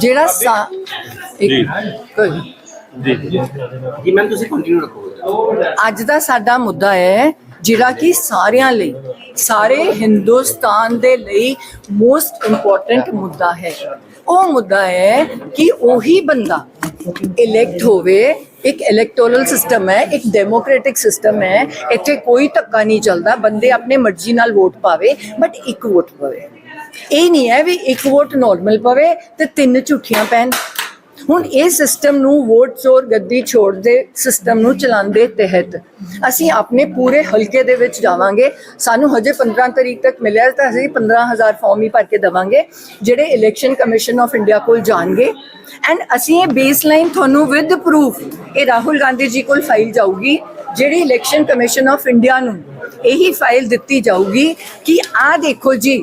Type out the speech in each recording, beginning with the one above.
ਜਿਹੜਾ ਸਾ- ਇੱਕ ਕੋਈ। ਜੀ ਮੈਮ ਤੁਸੀਂ ਕੰਟੀਨਿਊ ਰੱਖੋ। ਅੱਜ ਦਾ ਸਾਡਾ ਮੁੱਦਾ ਹੈ ਜਿਹੜਾ ਕਿ ਸਾਰਿਆਂ ਲਈ ਸਾਰੇ ਹਿੰਦੁਸਤਾਨ ਦੇ ਲਈ ਮੋਸਟ ਇੰਪੋਰਟੈਂਟ ਮੁੱਦਾ ਹੈ। ਉਹ ਮੁੱਦਾ ਹੈ ਕਿ ਉਹੀ ਬੰਦਾ ਇਲੈਕਟ ਹੋਵੇ ਇੱਕ ਇਲੈਕਟੋਰਲ ਸਿਸਟਮ ਹੈ ਇੱਕ ਡੈਮੋਕ੍ਰੈਟਿਕ ਸਿਸਟਮ ਹੈ ਇੱਥੇ ਕੋਈ ਧੱਕਾ ਨਹੀਂ ਚੱਲਦਾ ਬੰਦੇ ਆਪਣੇ ਮਰਜ਼ੀ ਨਾਲ ਵੋਟ ਪਾਵੇ ਬਟ ਇੱਕ ਵੋਟ ਪਵੇ। ਇਹ ਨਹੀਂ ਹੈ ਵੀ ਇੱਕ ਵੋਟ ਨਾਰਮਲ ਪਵੇ ਤੇ ਤਿੰਨ ਝੂਠੀਆਂ ਪੈਣ। ਹੁਣ ਇਹ ਸਿਸਟਮ ਨੂੰ ਵੋਟ ਚੋਰ ਗੱਦੀ ਛੋੜ ਦੇ ਸਿਸਟਮ ਨੂੰ ਚਲਾਉਂਦੇ ਤਹਿਤ ਅਸੀਂ ਆਪਣੇ ਪੂਰੇ ਹਲਕੇ ਦੇ ਵਿੱਚ ਜਾਵਾਂਗੇ। ਸਾਨੂੰ ਹਜੇ 15 ਤਰੀਕ ਤੱਕ ਮਿਲਿਆ ਤਾਂ ਅਸੀਂ 15000 ਫਾਰਮ ਹੀ ਭਰ ਕੇ ਦਵਾਂਗੇ, ਜਿਹੜੇ ਇਲੈਕਸ਼ਨ ਕਮਿਸ਼ਨ ਆਫ ਇੰਡੀਆ ਕੋਲ ਜਾਣਗੇ। ਐਂਡ ਅਸੀਂ ਇਹ ਬੇਸਲਾਈਨ ਤੁਹਾਨੂੰ ਵਿਦ ਪ੍ਰੂਫ ਇਹ ਰਾਹੁਲ ਗਾਂਧੀ ਜੀ ਕੋਲ ਫਾਈਲ ਜਾਊਗੀ, ਜਿਹੜੀ ਇਲੈਕਸ਼ਨ ਕਮਿਸ਼ਨ ਆਫ ਇੰਡੀਆ ਨੂੰ ਇਹੀ ਫਾਈਲ ਦਿੱਤੀ ਜਾਊਗੀ ਕਿ ਆਹ ਦੇਖੋ ਜੀ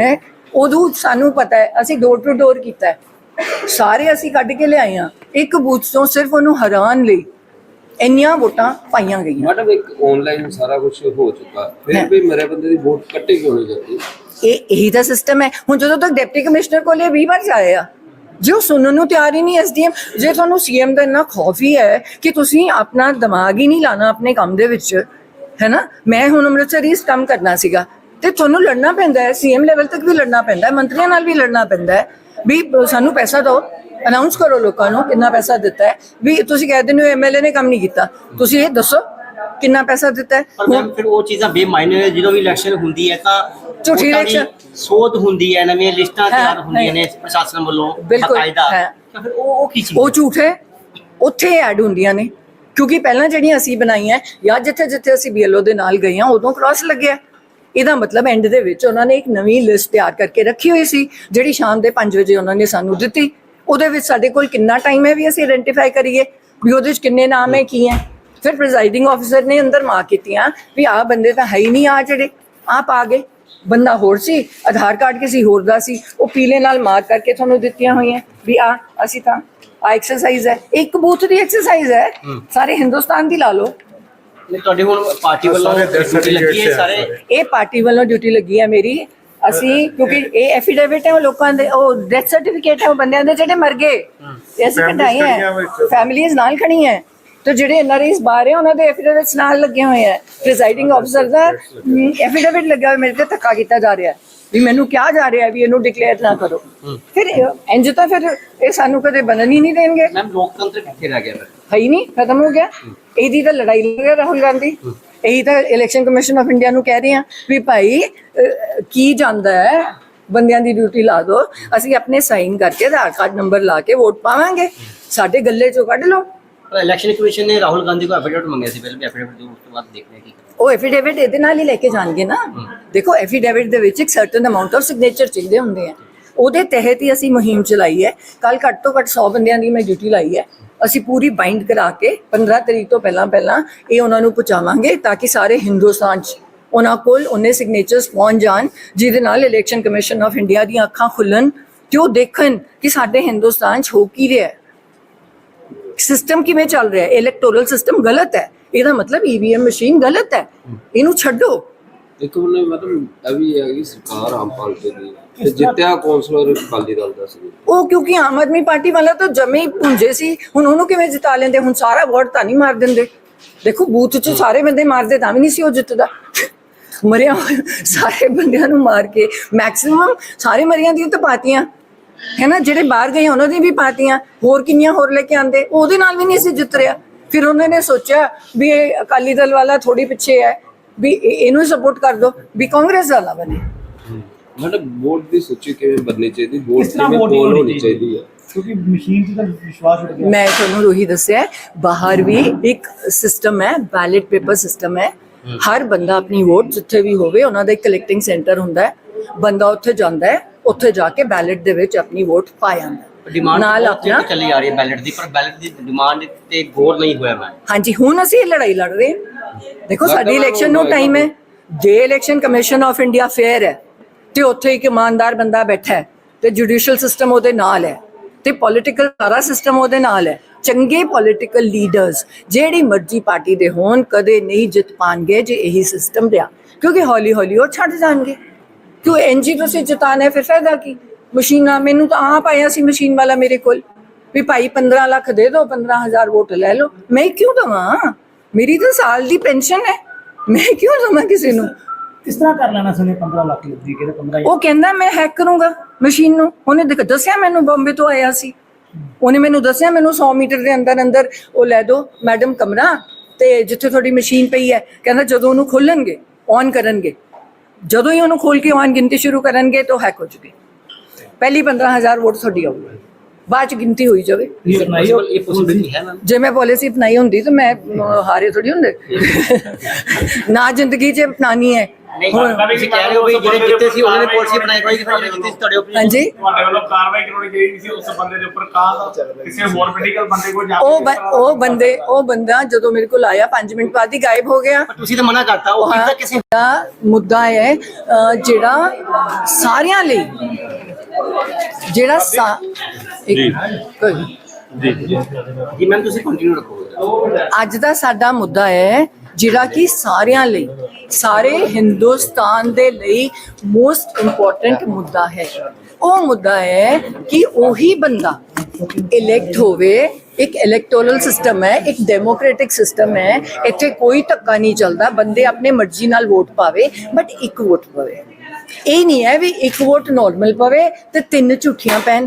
ਹੈ। ਉਦੋਂ ਸਾਨੂੰ ਪਤਾ ਹੈ ਅਸੀਂ ਡੋਰ ਟੂ ਡੋਰ ਕੀਤਾ ਹੈ। ਸਾਰੇ ਅਸੀਂ ਕੱਢ ਕੇ ਲਿਆਏ ਆ ਇੱਕ ਬੂਥ ਤੋਂ ਸਿਰਫ ਉਹਨੂੰ ਹਰਾਉਣ ਲਈ ਇੰਨੀਆਂ ਵੋਟਾਂ ਪਾਈਆਂ ਗਈਆਂ। ਮੈਡਮ ਇੱਕ ਆਨਲਾਈਨ ਸਾਰਾ ਕੁਝ ਹੋ ਚੁੱਕਾ। ਫਿਰ ਵੀ ਮੇਰੇ ਬੰਦੇ ਦੀ ਵੋਟ ਕੱਟੇ ਕਿਉਂ ਨਹੀਂ ਜਾਂਦੀ? ਇਹ ਇਹੀ ਤਾਂ ਸਿਸਟਮ ਹੈ। ਹੁਣ ਜਦੋਂ ਤੱਕ ਡਿਪਟੀ ਕਮਿਸ਼ਨਰ ਕੋਲ ਇਹ 20 ਵਾਰ ਜਾਏ ਆ ਜੋ ਸੁਣਨ ਨੂੰ ਤਿਆਰ ਹੀ ਨਹੀਂ ਐਸਡੀਐਮ ਜੇ ਤੁਹਾਨੂੰ ਸੀਐਮ ਦਾ ਇੰਨਾ ਖੌਫ ਹੀ ਹੈ ਕਿ ਤੁਸੀਂ ਆਪਣਾ ਦਿਮਾਗ ਹੀ ਨਹੀਂ ਲਾਣਾ ਆਪਣੇ ਕੰਮ ਦੇ ਵਿੱਚ ਹੈ ਨਾ? ਮੈਂ ਹੁਣ ਅੰਮ੍ਰਿਤਸਰ ਹੀ ਕੰਮ ਕਰਨਾ ਸੀਗਾ। ਤੇ ਤੁਹਾਨੂੰ ਲੜਨਾ ਪੈਂਦਾ ਹੈ ਸੀਐਮ ਲੈਵਲ ਤੱਕ ਵੀ ਲੜਨਾ ਪੈਂਦਾ ਹੈ ਮੰਤਰੀਆਂ ਨਾਲ ਵੀ ਲੜਨਾ ਪੈਂਦਾ ਹੈ। ਵੀ ਸਾਨੂੰ ਪੈਸਾ ਦਿਓ ਅਨਾਉਂਸ ਕਰੋ ਲੋਕਾਂ ਨੂੰ ਕਿੰਨਾ ਪੈਸਾ ਦਿੱਤਾ ਹੈ। ਵੀ ਤੁਸੀਂ ਕਹਿ ਦਿੰਦੇ ਹੋ ਐਮਐਲਏ ਨੇ ਕੰਮ ਨਹੀਂ ਕੀਤਾ ਤੁਸੀਂ ਇਹ ਦੱਸੋ ਕਿੰਨਾ ਪੈਸਾ ਦਿੱਤਾ ਹੈ। ਪਰ ਮੈਮ ਫਿਰ ਉਹ ਚੀਜ਼ਾਂ ਬੇਮਾਇਨੇ ਨੇ ਜਦੋਂ ਵੀ ਇਲੈਕਸ਼ਨ ਹੁੰਦੀ ਹੈ ਤਾਂ ਝੂਠੀ election। ਸੋਧ ਹੁੰਦੀ ਹੈ ਨਵੀਆਂ ਲਿਸਟਾਂ ਤਿਆਰ ਹੁੰਦੀਆਂ ਨੇ। ਪ੍ਰਸ਼ਾਸਨ ਵੱਲੋਂ ਬਿਲਕੁਲ, ਬਕਾਇਦਾ ਫਿਰ ਉਹ ਉਹ ਕੀ ਚੀਜ਼ ਉਹ ਝੂਠ ਹੈ ਉੱਥੇ ਐਡ ਹੁੰਦੀਆਂ ਨੇ। ਕਿਉਂਕਿ ਪਹਿਲਾਂ ਜਿਹੜੀਆਂ ਅਸੀਂ ਬਣਾਈਆਂ ਜਾਂ ਜਿੱਥੇ ਜਿੱਥੇ ਅਸੀਂ ਬੀਐਲਓ ਦੇ ਨਾਲ ਗਏ ਹਾਂ ਉਦੋਂ ਕ੍ਰਾਸ ਲੱਗਿਆ। ਇਹਦਾ ਮਤਲਬ ਐਂਡ ਦੇ ਵਿੱਚ ਉਹਨਾਂ ਨੇ ਇੱਕ ਨਵੀਂ ਲਿਸਟ ਤਿਆਰ ਕਰਕੇ ਰੱਖੀ ਹੋਈ ਸੀ ਜਿਹੜੀ ਸ਼ਾਮ ਦੇ 5 ਵਜੇ ਉਹਨਾਂ ਨੇ ਸਾਨੂੰ ਦਿੱਤੀ। ਉਹਦੇ ਵਿੱਚ ਸਾਡੇ ਕੋਲ ਕਿੰਨਾ ਟਾਈਮ ਹੈ ਵੀ ਅਸੀਂ ਆਇਡੈਂਟੀਫਾਈ ਕਰੀਏ ਵੀ ਉਹਦੇ ਵਿੱਚ ਕਿੰਨੇ ਨਾਮ ਹੈ ਕੀ ਹੈ। ਫਿਰ ਪ੍ਰੈਜ਼ਾਈਡਿੰਗ ਆਫੀਸਰ ਨੇ ਅੰਦਰ ਮਾਰ ਕੀਤੀਆਂ ਵੀ ਆਹ ਬੰਦੇ ਤਾਂ ਹੈ ਹੀ ਨਹੀਂ ਆ ਜਿਹੜੇ ਆਪ ਆ ਗਏ। ਬੰਦਾ ਹੋਰ ਸੀ ਆਧਾਰ ਕਾਰਡ ਕਿਸੇ ਹੋਰ ਦਾ ਸੀ ਉਹ ਪੀਲੇ ਨਾਲ ਮਾਰ ਕਰਕੇ ਤੁਹਾਨੂੰ ਦਿੱਤੀਆਂ ਹੋਈਆਂ ਵੀ ਆ ਅਸੀਂ ਤਾਂ ਆ ਐਕਸਰਸਾਈਜ਼ ਹੈ। ਇੱਕ ਬੂਥ ਦੀ ਐਕਸਰਸਾਈਜ਼ ਹੈ। ਸਾਰੇ ਹਿੰਦੁਸਤਾਨ ਦੀ ਲਾ ਲਓ। ਨਹੀਂ, ਤੁਹਾਡੀ ਹੁਣ ਪਾਰਟੀ ਵੱਲੋਂ ਡਿਊਟੀ ਲੱਗੀ ਹੈ ਸਾਰੇ? ਇਹ ਪਾਰਟੀ ਵੱਲੋਂ ਡਿਊਟੀ ਲੱਗੀ ਹੈ ਮੇਰੀ। ਅਸੀਂ ਕਿਉਂਕਿ ਇਹ ਐਫੀਡੇਵਿਟ ਹੈ ਉਹ ਲੋਕਾਂ ਦੇ ਉਹ ਡੈਥ ਸਰਟੀਫਿਕੇਟ ਹੈ ਉਹ ਬੰਦਿਆਂ ਦੇ ਜਿਹੜੇ ਮਰ ਗਏ। ਤੇ ਅਸੀਂ ਕਢਾਏ ਹੈ। ਫੈਮਿਲੀਆਂ ਨਾਲ ਖੜੀ ਹੈ। ਤੇ ਜਿਹੜੇ ਐਨਆਰਆਈਸ ਬਾਹਰ ਹੈ ਉਹਨਾਂ ਦੇ ਐਫੀਡੇਵਿਟਸ ਨਾਲ ਲੱਗੇ ਹੋਏ ਹੈ। ਪ੍ਰੀਜ਼ਾਈਡਿੰਗ ਆਫੀਸਰ ਦਾ ਐਫੀਡੇਵਿਟ ਲੱਗਿਆ ਹੋਇਆ ਮੇਰੇ ਤੇ ਧੱਕਾ ਕੀਤਾ ਜਾ ਰਿਹਾ ਹੈ। ਵੀ ਮੈਨੂੰ ਕਿਹਾ ਜਾ ਰਿਹਾ ਵੀ ਇਹਨੂੰ ਡਿਕਲੇਅਰ ਨਾ ਕਰੋ। ਫਿਰ ਇਹ- ਇੰਝ ਤਾਂ ਫਿਰ ਇਹ ਸਾਨੂੰ ਕਦੇ ਬਣਨ ਹੀ ਨਹੀਂ ਦੇਣਗੇ। ਮੈਮ ਲੋਕਤੰਤਰ ਕਿੱਥੇ ਰਹਿ ਗਿਆ ਫਿਰ? ਹੈ ਹੀ ਨਹੀਂ ਖਤਮ ਹੋ ਗਿਆ। ਇਹਦੀ ਤਾਂ ਲੜਾਈ ਲੜ ਰਿਹਾ ਰਾਹੁਲ ਗਾਂਧੀ। ਇਹੀ ਤਾਂ ਇਲੈਕਸ਼ਨ ਕਮਿਸ਼ਨ ਆਫ ਇੰਡੀਆ ਨੂੰ ਕਹਿ ਰਹੇ ਆ ਵੀ ਭਾਈ ਅਹ, ਕੀ ਜਾਂਦਾ ਹੈ? ਬੰਦਿਆਂ ਦੀ ਡਿਊਟੀ ਲਾ ਦਿਓ ਅਸੀਂ ਆਪਣੇ ਸਾਈਨ ਕਰਕੇ ਆਧਾਰ ਕਾਰਡ ਨੰਬਰ ਲਾ ਕੇ ਵੋਟ ਪਾਵਾਂਗੇ। ਸਾਡੇ ਗੱਲੇ ਚੋਂ ਕੱਢ ਲਓ। ਪਰ ਇਲੈਕਸ਼ਨ ਕਮਿਸ਼ਨ ਨੇ ਰਾਹੁਲ ਗਾਂਧੀ ਕੋਲ ਐਫੀਡੇਵਿਟ ਮੰਗਿਆ ਸੀ ਪਹਿਲੇ ਵੀ ਐਫੀਡੇਵਿਟ ਦਿਓ ਉਸ ਤੋਂ ਬਾਅਦ ਦੇਖਦੇ ਹਾਂ ਕੀ ਉਹ ਐਫੀਡੇਵਿਟ ਇਹਦੇ ਨਾਲ ਹੀ ਲੈ ਕੇ ਜਾਣਗੇ ਨਾ। ਦੇਖੋ ਐਫੀਡੇਵਿਟ ਦੇ ਵਿੱਚ ਇੱਕ ਸਰਟਨ ਅਮਾਉਂਟ ਆਫ ਸਿਗਨੇਚਰ ਚਾਹੀਦੇ ਹੁੰਦੇ ਆ। ਉਹਦੇ ਤਹਿਤ ਹੀ ਅਸੀਂ ਮੁਹਿੰਮ ਚਲਾਈ ਹੈ। ਕੱਲ ਘੱਟ ਤੋਂ ਘੱਟ 100 ਬੰਦਿਆਂ ਦੀ ਮੈਂ ਡਿਊਟੀ ਲਾਈ ਹੈ। ਅਸੀਂ ਪੂਰੀ ਬਾਈਂਡ ਕਰਾ ਕੇ 15 ਤਰੀਕ ਤੋਂ ਪਹਿਲਾਂ ਪਹਿਲਾਂ ਇਹ ਉਹਨਾਂ ਨੂੰ ਪਹੁੰਚਾਵਾਂਗੇ ਤਾਂ ਕਿ ਸਾਰੇ ਹਿੰਦੁਸਤਾਨ 'ਚ ਉਹਨਾਂ ਕੋਲ ਉਹਨੇ ਸਿਗਨੇਚਰਸ ਪਹੁੰਚ ਜਾਣ ਜਿਹਦੇ ਨਾਲ ਇਲੈਕਸ਼ਨ ਕਮਿਸ਼ਨ ਆਫ ਇੰਡੀਆ ਦੀਆਂ ਅੱਖਾਂ ਖੁੱਲਣ ਤੇ ਉਹ ਦੇਖਣ ਕਿ ਸਾਡੇ ਹਿੰਦੁਸਤਾਨ 'ਚ ਹੋ ਕੀ ਰਿਹਾ ਹੈ। ਸਿਸਟਮ ਕਿਵੇਂ ਚੱਲ ਰਿਹਾ ਹੈ? ਇਲੈਕਟੋਰਲ ਸਿਸਟਮ ਗਲਤ ਹੈ। ਇਹਦਾ ਮਤਲਬ ਈਵੀਐਮ ਮਸ਼ੀਨ ਗਲਤ ਹੈ। ਇਹਨੂੰ ਛੱਡੋ। ਇੱਕ ਉਹਨੇ ਮਤਲਬ ਵੀ ਹੈ ਕਿ ਸਰਕਾਰ ਆਮ ਪਾਰਟੀ ਦੀ ਤੇ ਜਿੱਤਿਆ ਕੌਂਸਲਰ ਅਕਾਲੀ ਦਲ ਦਾ ਸੀ। ਉਹ ਕਿਉਂਕਿ ਆਮ ਆਦਮੀ ਪਾਰਟੀ ਵਾਲਾ ਤਾਂ ਜਮੇ ਹੀ ਪੁੰਜੇ ਸੀ। ਹੁਣ ਉਹਨੂੰ ਕਿਵੇਂ ਜਿਤਾ ਲੈਂਦੇ? ਹੁਣ ਸਾਰਾ ਵੋਟ ਤਾਂ ਨਹੀਂ ਮਾਰ ਦਿੰਦੇ। ਦੇਖੋ ਬੂਥ 'ਚ ਸਾਰੇ ਬੰਦੇ ਮਾਰਦੇ ਤਾਂ ਵੀ ਨਹੀਂ ਸੀ ਉਹ ਜਿੱਤਦਾ। ਮਰਿਆ ਸਾਰੇ ਬੰਦਿਆਂ ਨੂੰ ਮਾਰ ਕੇ। ਮੈਕਸਿਮਮ ਸਾਰੇ ਮਰੀਆਂ ਦੀਆਂ ਤਾਂ ਪਾਤੀਆਂ। ਹੈ ਨਾ? ਜਿਹੜੇ ਬਾਹਰ ਗਏ ਉਹਨਾਂ ਦੀ ਵੀ ਪਾਰਟੀਆਂ ਹੋਰ ਕਿੰਨੀਆਂ ਹੋਰ ਲੈ ਕੇ ਆਂਦੇ ਉਹਦੇ ਨਾਲ ਵੀ ਨਹੀਂ ਸੀ ਜਿੱਤ ਰਿਹਾ। ਫਿਰ ਉਹਨਾਂ ਨੇ ਸੋਚਿਆ ਵੀ ਇਹ ਅਕਾਲੀ ਦਲ ਵਾਲਾ ਥੋੜੀ ਪਿੱਛੇ ਹੈ ਵੀ ਇਹ- ਇਹਨੂੰ ਸਪੋਰਟ ਕਰ ਦੋ ਵੀ ਕਾਂਗਰਸ ਵਾਲਾ ਬਣੇ। ਮੈਡਮ ਵੋਟ ਦੀ ਸੂਚੀ ਕਿਵੇਂ ਬਣਨੀ ਚਾਹੀਦੀ? ਵੋਟ ਕਿਵੇਂ ਪੋਲ ਹੋਣੀ ਚਾਹੀਦੀ। ਹੈ? ਕਿਉਂਕਿ ਮਸ਼ੀਨ 'ਚ ਤਾਂ ਵਿਸ਼ਵਾਸ ਉੱਠ ਗਿਆ। ਮੈਂ ਤੁਹਾਨੂੰ ਉਹੀ ਦੱਸਿਆ ਬਾਹਰ ਵੀ ਇੱਕ ਸਿਸਟਮ ਹੈ ਬੈਲਟ ਪੇਪਰ ਸਿਸਟਮ ਹੈ। ਹਰ ਬੰਦਾ ਆਪਣੀ ਵੋਟ ਜਿੱਥੇ ਵੀ ਹੋਵੇ ਉਹਨਾਂ ਦਾ ਇੱਕ ਕਲੈਕਟਿੰਗ ਸੈਂਟਰ ਹੁੰਦਾ ਹੈ। ਬੰਦਾ ਉੱਥੇ ਜਾਂਦਾ ਹੈ ਉੱਥੇ ਜਾ ਕੇ ਬੈਲਟ ਦੇ ਵਿੱਚ ਆਪਣੀ ਵੋਟ ਪਾ ਜਾਂਦਾ ਹੈ। ਡਿਮਾਂਡ ਨਾਲ ਆਪਣਾ ਚੱਲੀ ਆ ਰਹੀ ਹੈ ਬੈਲਟ ਦੀ ਪਰ ਬੈਲਟ ਦੀ ਡਿਮਾਂਡ ਤੇ ਗੌਰ ਨਹੀਂ ਹੋਇਆ ਮੈਂ। ਹਾਂਜੀ ਹੁਣ ਅਸੀਂ ਇਹ ਲੜਾਈ ਲੜ ਰਹੇ ਹਾਂ। ਦੇਖੋ ਸਾਡੀ ਇਲੈਕਸ਼ਨ ਨੂੰ ਟਾਈਮ ਹੈ। ਜੇ election commission of India fair ਹੈ ਤੇ ਉੱਥੇ ਇੱਕ ਇਮਾਨਦਾਰ ਬੰਦਾ ਬੈਠਾ ਹੈ ਤੇ ਜੁਡੀਸ਼ੀਅਲ ਸਿਸਟਮ ਉਹਦੇ ਨਾਲ ਹੈ ਤੇ ਪੋਲਿਟੀਕਲ ਸਾਰਾ ਸਿਸਟਮ ਉਹਦੇ ਨਾਲ ਹੈ। ਚੰਗੇ ਪੋਲਿਟੀਕਲ ਲੀਡਰਸ ਜਿਹੜੀ ਮਰਜ਼ੀ ਪਾਰਟੀ ਦੇ ਹੋਣ ਕਦੇ ਨਹੀਂ ਜਿੱਤ ਪਾਣਗੇ ਜੇ ਇਹੀ ਸਿਸਟਮ ਰਿਹਾ। ਕਿਉਂਕਿ ਹੌਲੀ ਹੌਲੀ ਉਹ ਛੱਡ ਜਾਣਗੇ। ਕਿਉਂ? ਐਨਜੀ ਤੁਸੀਂ ਜਿਤਾਣਾ ਫਿਰ ਫਾਇਦਾ ਕੀ? ਮਸ਼ੀਨਾਂ ਮੈਨੂੰ ਤਾਂ ਆਪ ਆਇਆ ਸੀ ਮਸ਼ੀਨ ਵਾਲਾ ਮੇਰੇ ਕੋਲ। ਵੀ ਭਾਈ 15 ਲੱਖ ਦੇ ਦਿਓ 15000 ਵੋਟ ਲੈ ਲਓ। ਮੈਂ ਕਿਉਂ ਦਵਾਂ? ਮੇਰੀ ਤਾਂ ਸਾਲ ਦੀ ਪੈਨਸ਼ਨ ਹੈ। ਮੈਂ ਕਿਉਂ ਦਵਾਂ ਕਿਸੇ ਨੂੰ? ਕਿਸ ਤਰ੍ਹਾਂ ਕਰ ਲੈਣਾ ਸੀ ਉਹਨੇ 15 ਲੱਖ ਲੱਗੀ ਕਿਹਦੇ 15 ਉਹ ਕਹਿੰਦਾ ਮੈਂ ਹੈਕ ਕਰੂੰਗਾ ਮਸ਼ੀਨ ਨੂੰ। ਉਹਨੇ ਦੇਖ ਦੱਸਿਆ ਮੈਨੂੰ ਬੰਬੇ ਤੋਂ ਆਇਆ ਸੀ। ਉਹਨੇ ਮੈਨੂੰ ਦੱਸਿਆ ਮੈਨੂੰ 100 ਮੀਟਰ ਦੇ ਅੰਦਰ ਅੰਦਰ ਉਹ ਲੈ ਦਿਓ ਮੈਡਮ ਕਮਰਾ ਤੇ ਜਿੱਥੇ ਤੁਹਾਡੀ ਮਸ਼ੀਨ ਪਈ ਹੈ। ਕਹਿੰਦਾ ਜਦੋਂ ਉਹਨੂੰ ਖੋਲਣਗੇ ਔਨ ਕਰਨਗੇ। ਜਦੋਂ ਹੀ ਉਹਨੂੰ ਖੋਲ ਕੇ ਔਨ ਗਿਣਤੀ ਸ਼ੁਰੂ ਕਰਨਗੇ ਤਾਂ ਹੈਕ ਹੋ ਜੂਗੀ। ਪਹਿਲੀ 15000 ਵੋਟ ਤੁਹਾਡੀ ਆਊਗੀ। ਬਾਅਦ ਚ ਗਿਣਤੀ ਹੋਈ ਜਾਵੇ। ਜੇ ਮੈਂ ਪਾਲਿਸੀ ਅਪਣਾਈ ਹੁੰਦੀ ਤਾਂ ਮੈਂ ਹਾਰੇ ਥੋੜੀ ਹੁੰਦੇ। ਨਾ ਜ਼ਿੰਦਗੀ 'ਚ ਅਪਣਾਣੀ ਹੈ। ਨਹੀਂ ਤੁਸੀਂ ਕਹਿ ਰਹੇ ਹੋ ਵੀ ਜਿਹੜੇ ਜਿੱਤੇ ਸੀ ਉਹਨਾਂ ਨੇ ਪਾਲਿਸੀ ਬਣਾਈ ਕੋਈ ਕਿ ਜਿਹੜੇ ਜਿੱਤੇ ਸੀ ਤੁਹਾਡੇ ਉੱਪਰ ਹਾਂਜੀ। ਤੁਹਾਡੇ ਵੱਲੋਂ ਕਾਰਵਾਈ ਕਰਨੀ ਚਾਹੀਦੀ ਸੀ ਉਸ ਬੰਦੇ ਦੇ ਉੱਪਰ ਕਾਹ ਕਿਸੇ ਹੋਰ ਪੋਲੀਟੀਕਲ ਬੰਦੇ ਕੋਲ ਜਾ ਕੇ ਉਹ ਬੰਦੇ ਉਹ ਬੰਦਾ ਜਦੋਂ ਮੇਰੇ ਕੋਲ ਆਇਆ 5 ਮਿੰਟ ਬਾਅਦ ਹੀ ਗਾਇਬ ਹੋ ਗਿਆ। ਤੁਸੀਂ ਤਾਂ ਮਨਾ ਕਰਤਾ ਉਹ ਕਿੱਦਾਂ ਕਿਸੇ ਦਾ ਮੁੱਦਾ ਹੈ ਜਿਹੜਾ ਸਾਰਿਆਂ ਲਈ ਜਿਹੜਾ ਸਾ ਇੱਕ ਜੀ। ਮੈਮ ਤੁਸੀਂ ਕੰਟੀਨਿਊ ਰੱਖੋ। ਅੱਜ ਦਾ ਸਾਡਾ ਮੁੱਦਾ ਹੈ ਜਿਹੜਾ ਕਿ ਸਾਰਿਆਂ ਲਈ ਸਾਰੇ ਹਿੰਦੁਸਤਾਨ ਦੇ ਲਈ ਮੋਸਟ ਇੰਪੋਰਟੈਂਟ ਮੁੱਦਾ ਹੈ। ਉਹ ਮੁੱਦਾ ਹੈ ਕਿ ਉਹੀ ਬੰਦਾ ਇਲੈਕਟ ਹੋਵੇ ਇੱਕ ਇਲੈਕਟੋਰਲ ਸਿਸਟਮ ਹੈ ਇੱਕ ਡੈਮੋਕ੍ਰੈਟਿਕ ਸਿਸਟਮ ਹੈ ਇੱਥੇ ਕੋਈ ਧੱਕਾ ਨਹੀਂ ਚੱਲਦਾ ਬੰਦੇ ਆਪਣੇ ਮਰਜ਼ੀ ਨਾਲ ਵੋਟ ਪਾਵੇ ਬਟ ਇੱਕ ਵੋਟ ਪਵੇ। ਇਹ ਨਹੀਂ ਹੈ ਵੀ ਇੱਕ ਵੋਟ ਨਾਰਮਲ ਪਵੇ ਤੇ ਤਿੰਨ ਝੂਠੀਆਂ ਪੈਣ।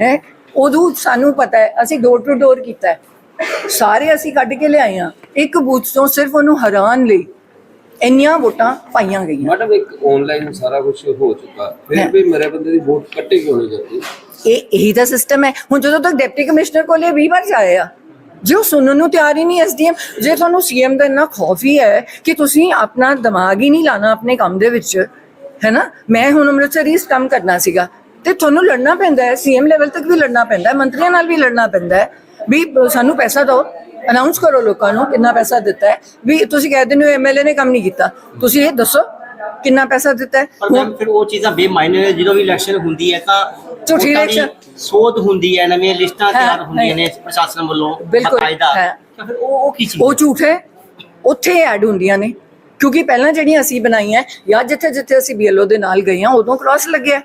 ਹੈ। ਉਦੋਂ ਸਾਨੂੰ ਪਤਾ ਹੈ ਅਸੀਂ ਡੋਰ ਟੂ ਡੋਰ ਕੀਤਾ ਹੈ। ਸਾਰੇ ਅਸੀਂ ਕੱਢ ਕੇ ਲਿਆਏ ਆ ਇੱਕ ਬੂਥ ਤੋਂ ਸਿਰਫ ਉਹਨੂੰ ਹਰਾਉਣ ਲਈ ਇੰਨੀਆਂ ਵੋਟਾਂ ਪਾਈਆਂ ਗਈਆਂ। ਮੈਡਮ ਇੱਕ ਆਨਲਾਈਨ ਸਾਰਾ ਕੁਝ ਹੋ ਚੁੱਕਾ। ਫਿਰ ਵੀ ਮੇਰੇ ਬੰਦੇ ਦੀ ਵੋਟ ਕੱਟੇ ਕਿਉਂ ਨਹੀਂ ਜਾਂਦੀ? ਇਹ ਇਹੀ ਤਾਂ ਸਿਸਟਮ ਹੈ। ਹੁਣ ਜਦੋਂ ਤੱਕ ਡਿਪਟੀ ਕਮਿਸ਼ਨਰ ਕੋਲੇ 20 ਵਾਰ ਜਾਏ ਆ ਜੇ ਉਹ ਸੁਣਨ ਨੂੰ ਤਿਆਰ ਹੀ ਨਹੀਂ ਐਸਡੀਐਮ ਜੇ ਤੁਹਾਨੂੰ ਸੀਐਮ ਦਾ ਇੰਨਾ ਖੌਫ ਹੀ ਹੈ ਕਿ ਤੁਸੀਂ ਆਪਣਾ ਦਿਮਾਗ ਹੀ ਨਹੀਂ ਲਾਣਾ ਆਪਣੇ ਕੰਮ ਦੇ ਵਿੱਚ ਹੈ ਨਾ? ਮੈਂ ਹੁਣ ਅੰਮ੍ਰਿਤਸਰ ਹੀ ਕੰਮ ਕਰਨਾ ਸੀਗਾ। ਤੇ ਤੁਹਾਨੂੰ ਲੜਨਾ ਪੈਂਦਾ ਹੈ ਸੀਐਮ ਲੈਵਲ ਤੱਕ ਵੀ ਲੜਨਾ ਪੈਂਦਾ ਹੈ ਮੰਤਰੀਆਂ ਨਾਲ ਵੀ ਲੜਨਾ ਪੈਂਦਾ ਹੈ। ਵੀ ਸਾਨੂੰ ਪੈਸਾ ਦਿਓ ਅਨਾਉਂਸ ਕਰੋ ਲੋਕਾਂ ਨੂੰ ਕਿੰਨਾ ਪੈਸਾ ਦਿੱਤਾ ਹੈ। ਵੀ ਤੁਸੀਂ ਕਹਿ ਦਿੰਦੇ ਹੋ ਐਮਐਲਏ ਨੇ ਕੰਮ ਨਹੀਂ ਕੀਤਾ ਤੁਸੀਂ ਇਹ ਦੱਸੋ ਕਿੰਨਾ ਪੈਸਾ ਦਿੱਤਾ ਹੈ। ਪਰ ਮੈਮ ਫਿਰ ਉਹ ਚੀਜ਼ਾਂ ਬੇਮਾਇਨੇ ਨੇ ਜਦੋਂ ਵੀ ਇਲੈਕਸ਼ਨ ਹੁੰਦੀ ਹੈ ਤਾਂ ਝੂਠੀ election। ਸੋਧ ਹੁੰਦੀ ਹੈ ਨਵੀਆਂ ਲਿਸਟਾਂ ਤਿਆਰ ਹੁੰਦੀਆਂ। ਨੇ ਪ੍ਰਸ਼ਾਸਨ ਵੱਲੋਂ ਬਿਲਕੁਲ, ਫਿਰ ਉਹ ਉਹ ਕੀ ਚੀਜ਼ ਉਹ ਝੂਠ ਹੈ ਉੱਥੇ ਐਡ ਹੁੰਦੀਆਂ ਨੇ। ਕਿਉਂਕਿ ਪਹਿਲਾਂ ਜਿਹੜੀਆਂ ਅਸੀਂ ਬਣਾਈਆਂ ਜਾਂ ਜਿੱਥੇ ਜਿੱਥੇ ਅਸੀਂ ਬੀਐਲਓ ਦੇ ਨਾਲ ਗਏ ਹਾਂ ਉਦੋਂ ਕ੍ਰਾਸ ਲੱਗਿਆ।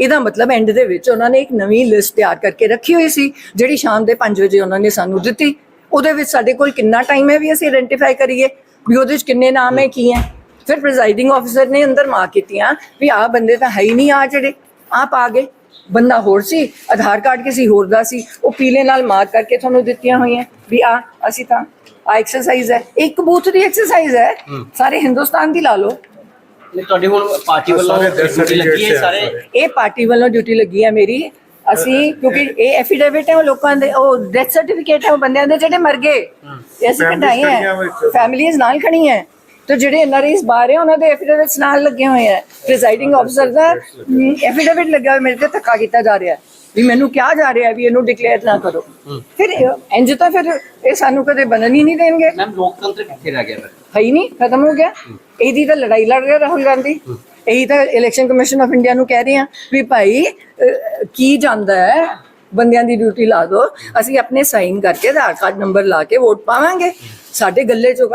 ਇਹਦਾ ਮਤਲਬ ਐਂਡ ਦੇ ਵਿੱਚ ਉਹਨਾਂ ਨੇ ਇੱਕ ਨਵੀਂ ਲਿਸਟ ਤਿਆਰ ਕਰਕੇ ਰੱਖੀ ਹੋਈ ਸੀ ਜਿਹੜੀ ਸ਼ਾਮ ਦੇ 5 ਵਜੇ ਉਹਨਾਂ ਨੇ ਸਾਨੂੰ ਦਿੱਤੀ। ਉਹਦੇ ਵਿੱਚ ਸਾਡੇ ਕੋਲ ਕਿੰਨਾ ਟਾਈਮ ਹੈ ਵੀ ਅਸੀਂ ਆਇਡੈਂਟੀਫਾਈ ਕਰੀਏ ਵੀ ਉਹਦੇ ਚ ਕਿੰਨੇ ਨਾਮ ਹੈ ਕੀ ਹੈ। ਫਿਰ ਪ੍ਰੈਜ਼ਾਈਡਿੰਗ ਆਫੀਸਰ ਨੇ ਅੰਦਰ ਮਾਰਕ ਕੀਤੀਆਂ ਵੀ ਆਹ ਬੰਦੇ ਤਾਂ ਹੈ ਹੀ ਨਹੀਂ ਆ ਜਿਹੜੇ ਆਪ ਆ ਗਏ। ਬੰਦਾ ਹੋਰ ਸੀ ਆਧਾਰ ਕਾਰਡ ਕਿਸੇ ਹੋਰ ਦਾ ਸੀ ਉਹ ਪੀਲੇ ਨਾਲ ਮਾਰਕ ਕਰਕੇ ਤੁਹਾਨੂੰ ਦਿੱਤੀਆਂ ਹੋਈਆਂ ਵੀ ਆ ਅਸੀਂ ਤਾਂ ਆ ਐਕਸਰਸਾਈਜ਼ ਹੈ। ਇੱਕ ਬੂਥ ਦੀ ਐਕਸਰਸਾਈਜ਼ ਹੈ। ਸਾਰੇ ਹਿੰਦੁਸਤਾਨ ਦੀ ਲਾ ਲਓ। ਨਹੀਂ ਤੁਹਾਡੀ ਹੁਣ ਪਾਰਟੀ ਵੱਲੋਂ ਡਿਊਟੀ ਲੱਗੀ ਹੈ ਸਾਰੇ? ਇਹ ਪਾਰਟੀ ਵੱਲੋਂ ਡਿਊਟੀ ਲੱਗੀ ਹੈ ਮੇਰੀ। ਅਸੀਂ ਕਿਉਂਕਿ ਇਹ ਐਫੀਡੇਵਿਟ ਹੈ ਉਹ ਲੋਕਾਂ ਦੇ ਉਹ ਡੈਥ ਸਰਟੀਫਿਕੇਟ ਹੈ ਉਹ ਬੰਦਿਆਂ ਦੇ ਜਿਹੜੇ ਮਰ ਗਏ। ਇਹ ਅਸੀਂ ਹੈ। ਫੈਮਿਲੀਆਂ ਨਾਲ ਖੜੀਆਂ ਹੈ। ਤੇ ਜਿਹੜੇ ਐਨਆਰਆਈਸ ਬਾਹਰ ਹੈ ਉਹਨਾਂ ਦੇ ਐਫੀਡੇਵਿਟਸ ਨਾਲ ਲੱਗੇ ਹੋਏ ਹੈ। ਪ੍ਰੀਜ਼ਾਈਡਿੰਗ ਆਫੀਸਰ ਦਾ ਐਫੀਡੇਵਿਟ ਲੱਗਾ ਹੋਇਆ ਮੇਰੇ ਤੇ ਧੱਕਾ ਕੀਤਾ ਜਾ ਰਿਹਾ ਹੈ। ਵੀ ਮੈਨੂੰ ਕਿਹਾ ਜਾ ਰਿਹਾ ਹੈ ਵੀ ਇਹਨੂੰ ਡਿਕਲੇਅਰ ਨਾ ਕਰੋ। ਫਿਰ ਇਹ- ਇੰਝ ਤਾਂ ਫਿਰ ਇਹ ਸਾਨੂੰ ਕਦੇ ਬਣਨ ਹੀ ਨਹੀਂ ਦੇਣਗੇ। ਮੈਮ ਲੋਕਤੰਤਰ ਕਿੱਥੇ ਰਹਿ ਗਿਆ ਫਿਰ? ਹੈ ਹੀ ਨਹੀਂ ਖਤਮ ਹੋ ਗਿਆ। ਇਹਦੀ ਤਾਂ ਲੜਾਈ ਲੜ ਰਿਹਾ ਰਾਹੁਲ ਗਾਂਧੀ। ਇਹੀ ਤਾਂ ਇਲੈਕਸ਼ਨ ਕਮਿਸ਼ਨ ਆਫ ਇੰਡੀਆ ਨੂੰ ਕਹਿ ਰਹੇ ਆ ਵੀ ਭਾਈ ਕੀ ਜਾਂਦਾ ਹੈ? ਬੰਦਿਆਂ ਦੀ ਡਿਊਟੀ ਲਾ ਦਿਓ। ਅਸੀਂ ਆਪਣੇ ਸਾਈਨ ਕਰਕੇ ਆਧਾਰ ਕਾਰਡ ਨੰਬਰ ਲਾ ਕੇ ਵੋਟ ਪਾਵਾਂਗੇ। ਸਾਡੇ ਗੱਲੇ ਚੋਂ ਕੱਢ